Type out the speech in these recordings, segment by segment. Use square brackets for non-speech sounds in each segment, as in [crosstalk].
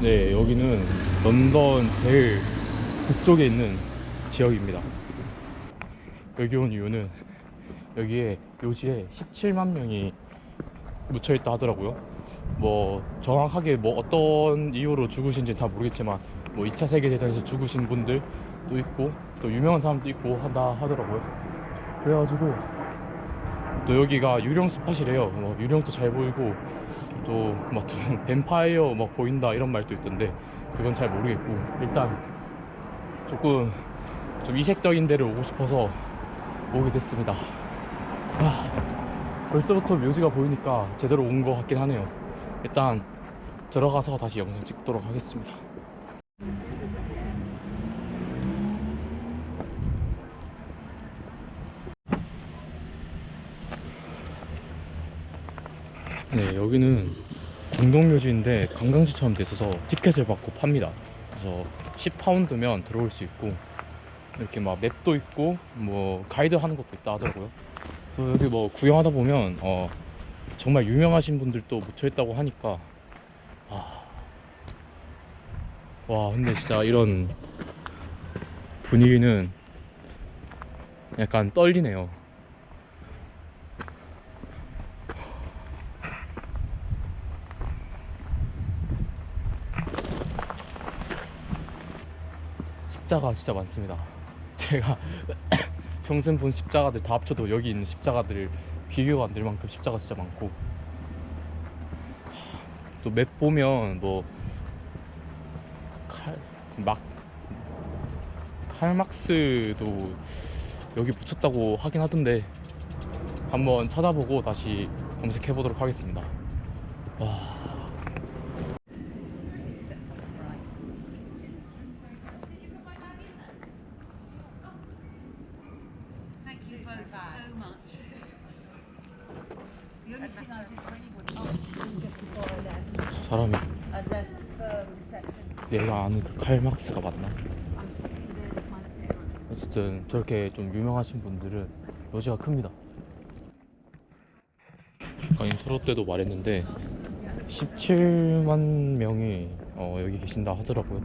네, 여기는 런던 제일 북쪽에 있는 지역입니다. 여기 온 이유는 여기에 요지에 17만 명이 묻혀 있다 하더라고요. 뭐 정확하게 뭐 어떤 이유로 죽으신지 다 모르겠지만 뭐 2차 세계 대전에서 죽으신 분들도 있고 또 유명한 사람도 있고 한다 하더라고요. 그래가지고 또 여기가 유령 스팟이래요. 뭐 유령도 잘 보이고 또막 [laughs] 뱀파이어 막 보인다 이런 말도 있던데 그건 잘 모르겠고 일단 조금 좀 이색적인 데를 오고 싶어서 오게 됐습니다. 와, 벌써부터 묘지가 보이니까 제대로 온 것 같긴 하네요. 일단 들어가서 다시 영상 찍도록 하겠습니다. 네, 여기는 공동묘지인데 관광지처럼 돼 있어서 티켓을 받고 팝니다. 그래서 10파운드면 들어올 수 있고 이렇게 막 맵도 있고 뭐 가이드 하는 것도 있다 하더라고요. 또 여기 뭐 구경하다 보면 어 정말 유명하신 분들도 묻혀 있다고 하니까 아. 와 근데 진짜 이런 분위기는 약간 떨리네요. 십자가 진짜 많습니다. [laughs] 제가 [coughs] 평생 본 십자가들 다 합쳐도 여기 있는 십자가들 비교가 안 될 만큼 십자가 진짜 많고 또 맵 보면 뭐 뭐칼막 칼막스도 여기 붙였다고 하긴 하던데 한번 찾아보고 다시 검색해 보도록 하겠습니다. 와. 칼막스가 맞나? My parents. 어쨌든 저렇게 좀 유명하신 분들은 여지가 큽니다. 아까 인트로 때도 말했는데 17만 명이 어, 여기 계신다 하더라고요.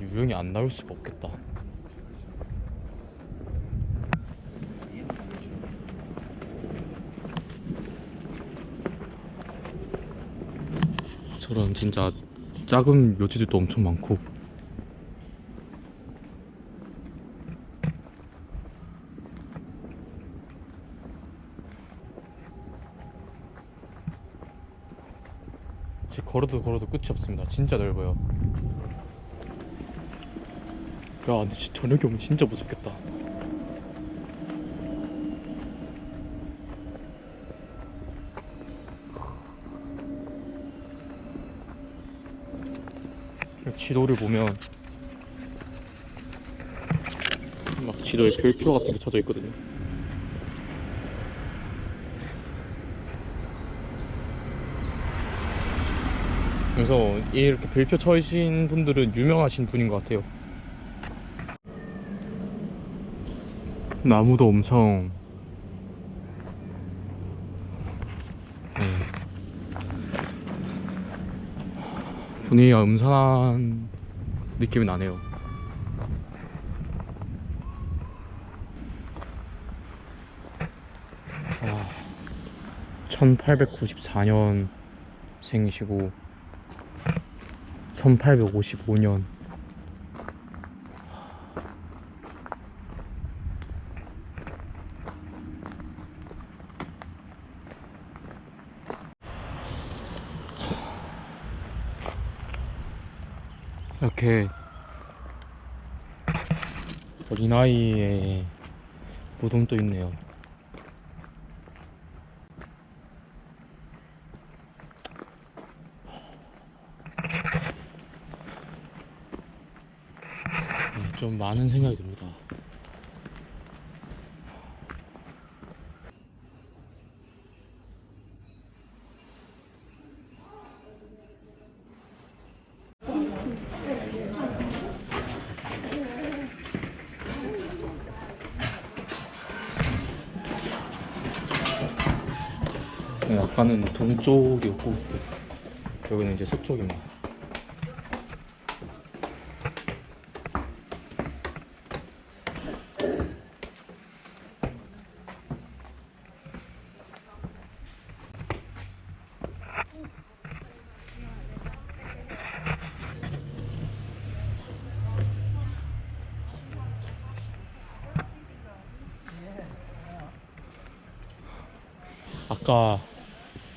유형이 안 나올 수가 없겠다. 저런 진짜 작은 묘지들도 엄청 많고 걸어도 걸어도 끝이 없습니다. 진짜 넓어요. 야, 근데 저녁에 오면 진짜 무섭겠다. 지도를 보면 막 지도에 별표 같은 게 쳐져 있거든요. 그래서 이렇게 별표 쳐신 분들은 유명하신 분인 것 같아요. 나무도 엄청 분위기가 음산한 느낌이 나네요. 아, 1894년 생이시고 1855년 이렇게 어린아이의 무덤도 있네요. 네, 좀 많은 생각이 듭니다. 아까는 동쪽이었고 여기는 이제 서쪽입니다. 아까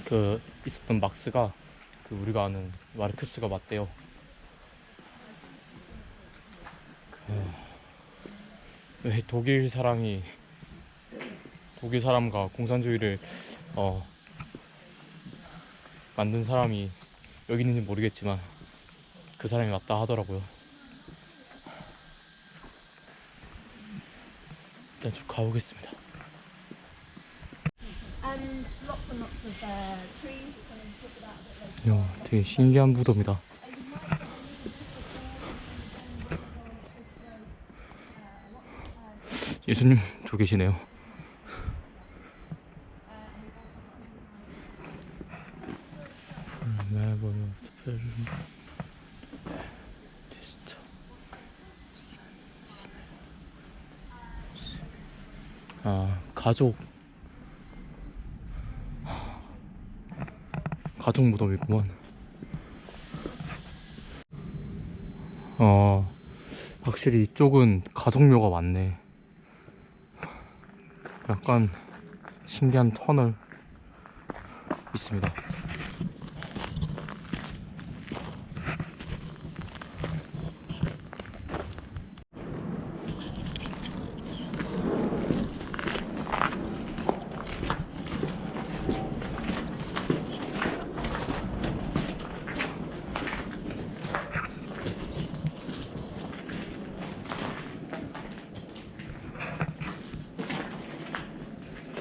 그 있었던 막스가 그 우리가 아는 마르크스가 맞대요. 그, 왜 독일 사람이 독일 사람과 공산주의를 어 만든 사람이 여기 있는지 모르겠지만 그 사람이 맞다 하더라고요. 일단 쭉 가보겠습니다. Later. 야, 되게 신기한 무덤이다. 예수님 저 계시네요. 디스터 아 가족 가족 무덤이구만. 어, 확실히 이쪽은 가족묘가 많네. 약간 신기한 터널 있습니다.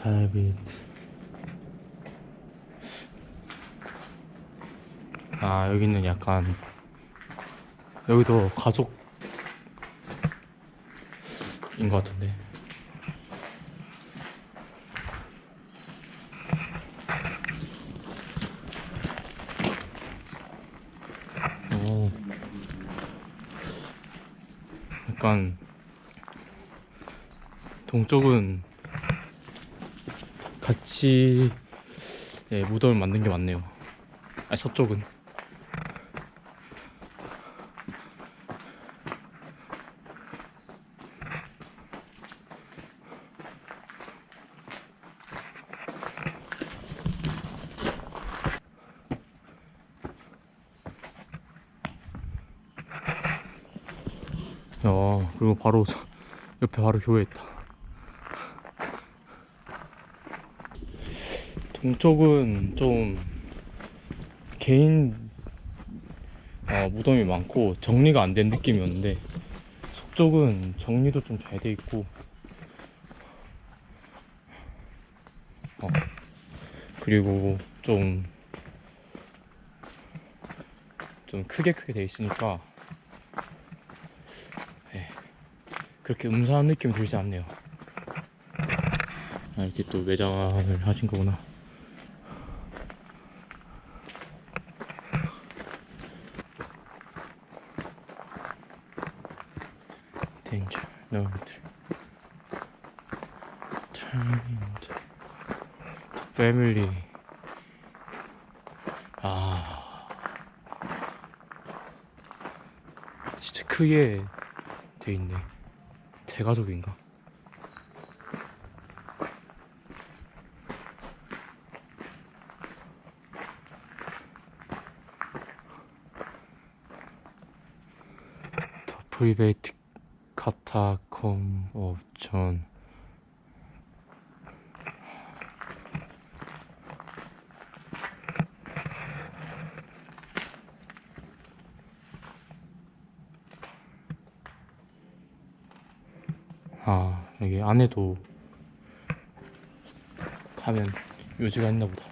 다이빗. 아, 여기는 약간, 여기도 가족인 것 같은데. 오. 약간, 동쪽은 같이 예, 무덤을 만든 게 맞네요. 아 서쪽은 어 그리고 바로 옆에 바로 교회 있다. 동쪽은 좀 개인 어, 무덤이 많고 정리가 안 된 느낌이었는데 서쪽은 정리도 좀 잘 돼 있고 어, 그리고 좀 좀 크게 크게 돼 있으니까 예, 그렇게 음산한 느낌이 들지 않네요. 아, 이렇게 또 매장을 하신 거구나. danger. 아, 진짜 크게 돼 있네. 대가족인가? 더 프리베이트 카타콤 옵션 아 여기 안에도 가면 묘지가 있나 보다.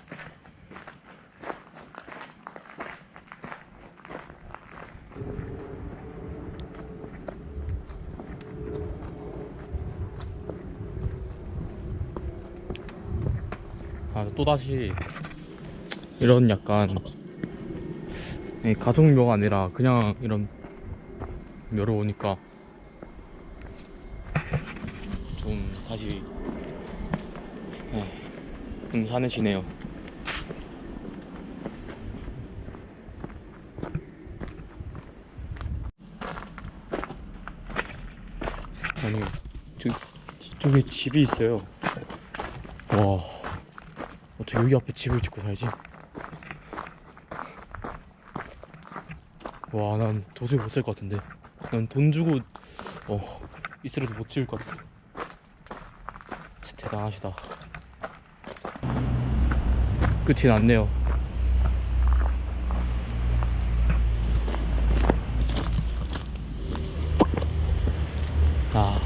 아, 또다시 이런 약간 이 가족묘가 아니라 그냥 이런 묘로 오니까 좀 다시 에, 음산해지네요. 아니 저 뒤쪽에 집이 있어요. 와 어떻게 여기 앞에 집을 짓고 살지? 와 난 도저히 못 살 것 같은데 난 돈 주고 어 있으라도 못 지을 것 진짜 대단하시다 끝이 났네요. 아.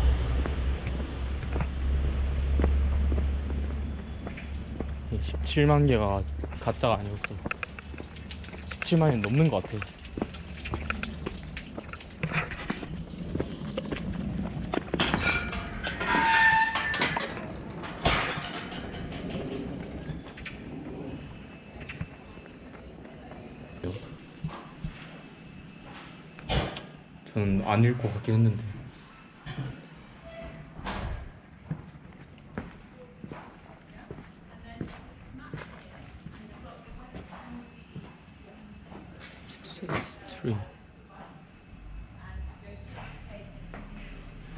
17만 개가 가짜가 아니었어. 17만이 넘는 것 같아 저는 안것 같긴 했는데.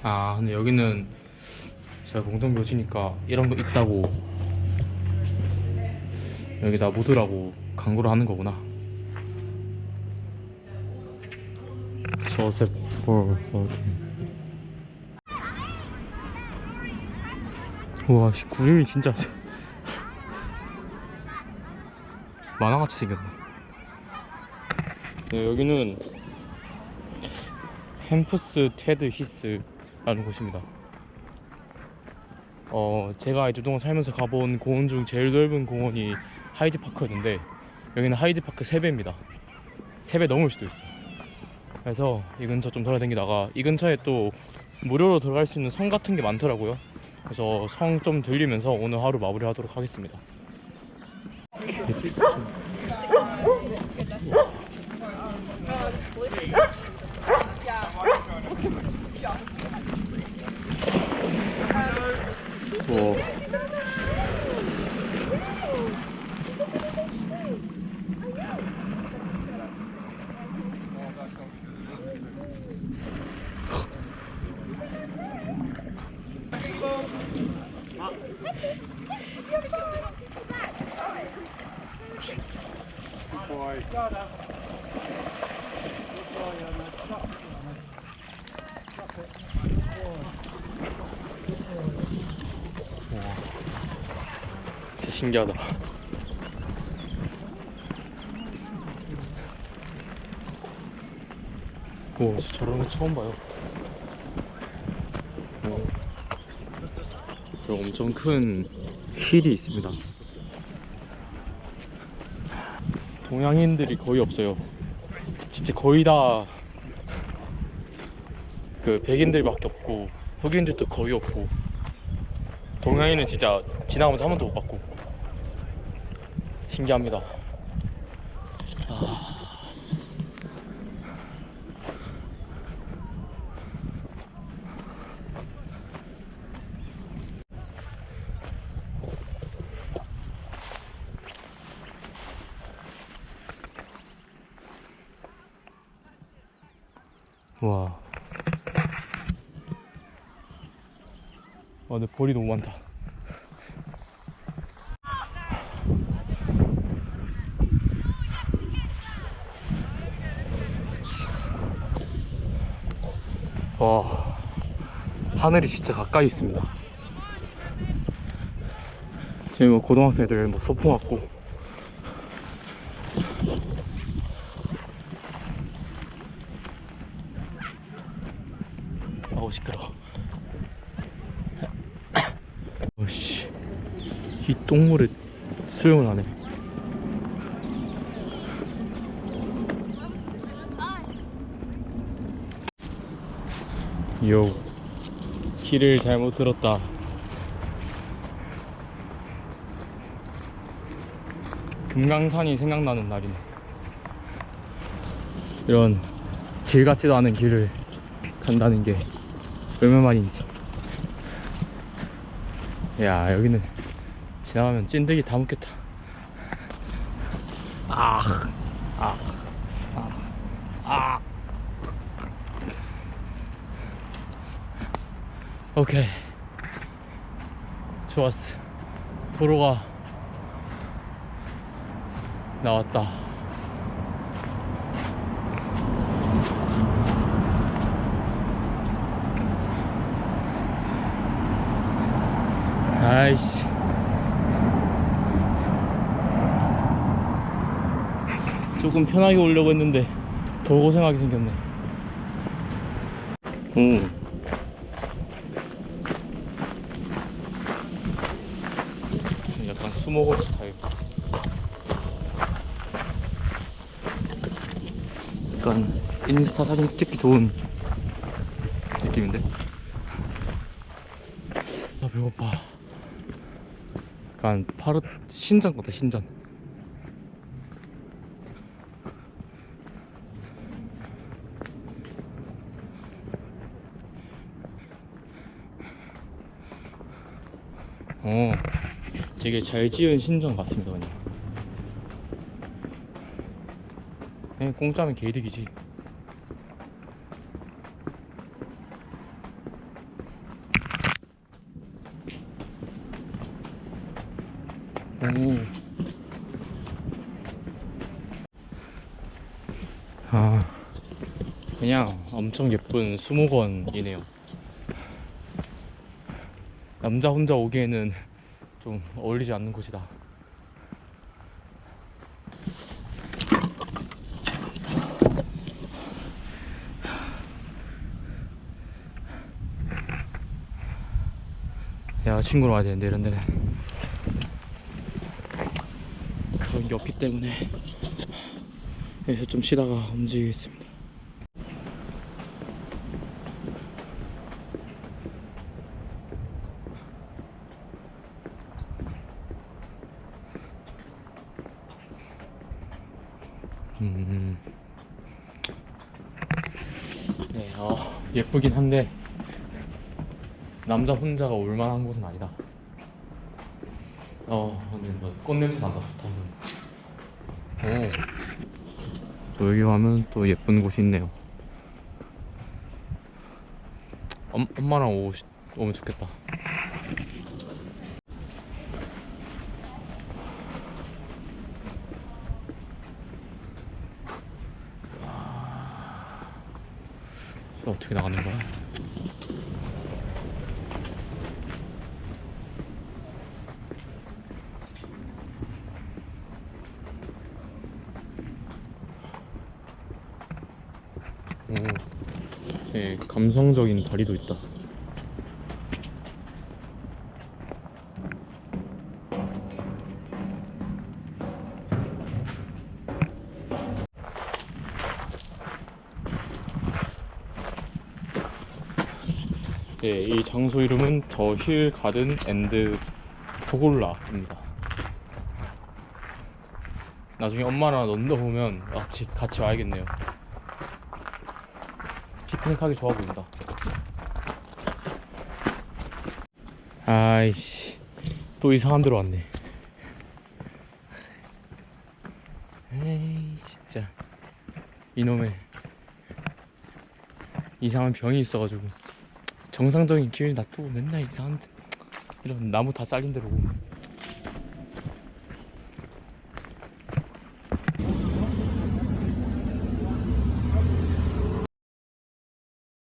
아 근데 여기는 제가 공동 묘지니까 이런 거 있다고. 여기다 묻으라고 광고를 하는 거구나. 저셉 볼 우와 씨 구름이 진짜 [laughs] 만화같이 생겼네. 네, 여기는 햄프스 테드 히스라는 곳입니다. 어 제가 이제 동안 살면서 가본 공원 중 제일 넓은 공원이 하이드 파크였는데 여기는 하이드 파크 3배입니다. 3배 넘을 수도 있어요 그래서 이 근처 좀 돌아다니다가 이 근처에 또 무료로 들어갈 수 있는 성 같은 게 많더라고요. 그래서 성 좀 들리면서 오늘 하루 마무리하도록 하겠습니다. 오. 진짜 신기하다. 오, 저런 거 처음 봐요. 오. 저 엄청 큰 힐이 있습니다. 동양인들이 거의 없어요. 진짜 거의 다 그 백인들밖에 없고 흑인들도 거의 없고 동양인은 진짜 지나가면서 한 번도 못 봤고 신기합니다. 아... 와. 와, 근데 벌이 너무 많다. 와, 하늘이 진짜 가까이 있습니다. 지금 뭐 고등학생들 뭐 소풍 왔고. 아우 시끄러. 어씨, 이 똥물에 수영을 하네. 요, 길을 잘못 들었다. 금강산이 생각나는 날이네. 이런 길 같지도 않은 길을 간다는 게 얼마 만인지. 야, 여기는 지나가면 찐득이 다 묻겠다. 아, 아, 아, 아. 오케이. 좋았어. 도로가 나왔다. 아이씨. 조금 편하게 오려고 했는데 더 고생하게 생겼네. 오. 약간 수목원 스타일. 약간 인스타 사진 찍기 좋은 느낌인데? 아 배고파. 약간 파르 신전 같다 신전. 어, 되게 잘 지은 신전 같습니다, 그냥. 그냥 공짜면 개이득이지. 오. 아, 그냥 엄청 예쁜 수목원이네요. 남자 혼자 오기에는 좀 어울리지 않는 곳이다. 야, 친구로 와야 되는데, 이런 데는. 그런 게 없기 때문에. 여기서 좀 쉬다가 움직이겠습니다. 음. 네, 어, 예쁘긴 한데 남자 혼자가 올만한 곳은 아니다. 어, 근데 뭐 꽃냄새 난다 좋다. 오, 또 여기 가면 또 예쁜 곳이 있네요. 엄, 엄마랑 오, 오면 좋겠다. 어떻게 나가는 거야? 오, 네, 감성적인 다리도 있다. 네, 이 장소 이름은 더 힐 가든 앤드 포골라입니다. 나중에 엄마랑 런던 오면 같이, 같이 와야겠네요. 피크닉 하기 좋아 보인다. 아이씨, 또 이상한 데로 왔네. 에이, 진짜. 이놈의 이상한 병이 있어가지고. 정상적인 길 놔두고 맨날 이상한 데 이런 나무 다 잘린 오고